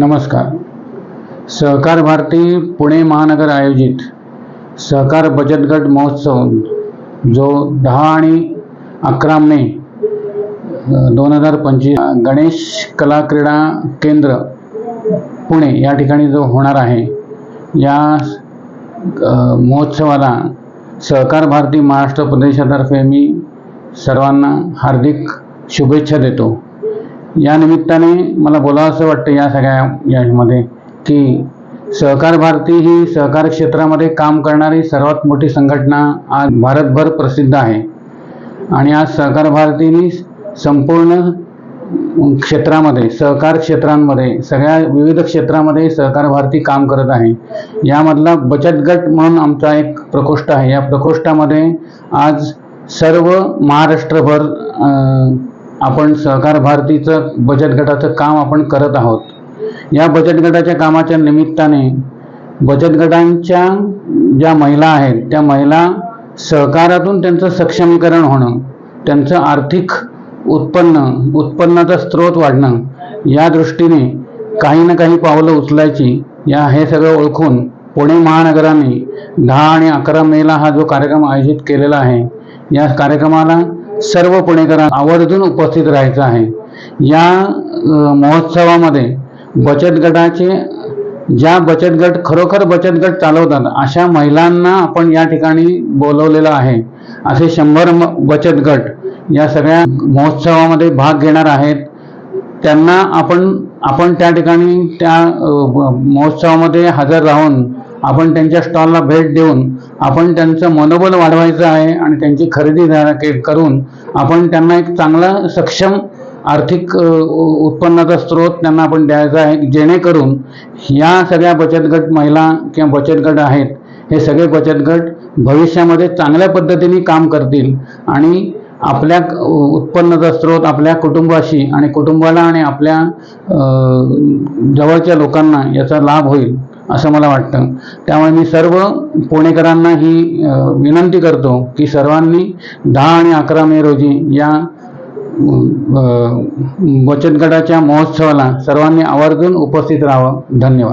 नमस्कार. सहकार भारती पुणे महानगर आयोजित सहकार बचत गट महोत्सव जो दहा आणि अकरा मे दोन हजार पंचवीस गणेश कला क्रीडा केंद्र पुणे या ठिकाणी जो होणार आहे या महोत्सवाला सहकार भारती महाराष्ट्र प्रदेशातर्फे मी सर्वांना हार्दिक शुभेच्छा देतो. या निमित्ताने मला बोलावं असं वाटतं या सगळ्या यामध्ये की सहकार भारती ही सहकार क्षेत्रामध्ये काम करणारी सर्वात मोठी संघटना आज भारतभर प्रसिद्ध आहे. आणि आज सहकार भारतीने संपूर्ण क्षेत्रामध्ये सहकार क्षेत्रांमध्ये सगळ्या विविध क्षेत्रामध्ये सहकार भारती काम करत आहे. यामधला बचत गट म्हणून आमचा एक प्रकोष्ठ आहे. या प्रकोष्ठामध्ये आज सर्व महाराष्ट्रभर आपण सहकार भारतीचं बचत गटाचं काम आपण करत आहोत. या बचत गटाच्या कामाच्या निमित्ताने बचत गटांच्या ज्या महिला आहेत त्या महिला सहकारातून त्यांचं सक्षमीकरण होणं त्यांचं आर्थिक उत्पन्न उत्पन्नाचा स्रोत वाढणं या दृष्टीने काही ना काही पावलं उचलायची या हे सगळं ओळखून पुणे महानगराने दहा आणि अकरा मेला हा जो कार्यक्रम आयोजित केलेला आहे या कार्यक्रमाला सर्व पुणेकरांना आवर्जून उपस्थित राहायचं आहे. या महोत्सवामध्ये बचत गटाचे ज्या बचत गट खरोखर बचत गट चालवतात अशा महिलांना आपण या ठिकाणी बोलवलेलं आहे. असे शंभर म- बचत गट या सगळ्या महोत्सवामध्ये भाग घेणार आहेत. त्यांना आपण आपण त्या ठिकाणी त्या महोत्सवामध्ये हजर राहून आपण त्यांच्या स्टॉलला भेट देऊन आपण त्यांचं मनोबल वाढवायचं आहे आणि त्यांची खरेदी करून आपण त्यांना एक चांगला सक्षम आर्थिक उत्पन्नाचा स्रोत त्यांना आपण द्यायचा आहे जेणेकरून या सगळ्या बचत गट महिला किंवा बचत गट आहेत हे सगळे बचत गट भविष्यामध्ये चांगल्या पद्धतीने काम करतील आणि आपल्या उत्पन्नाचा स्रोत आपल्या कुटुंबाशी आणि कुटुंबाला आणि आपल्या जवळच्या लोकांना याचा लाभ होईल. असं मला वाटतं. त्यामुळे मी सर्व पुणेकरांना ही विनंती करतो की सर्वांनी दहा आणि अकरा मे रोजी या बचत गटाच्या महोत्सवाला सर्वांनी आवर्जून उपस्थित राहावं. धन्यवाद.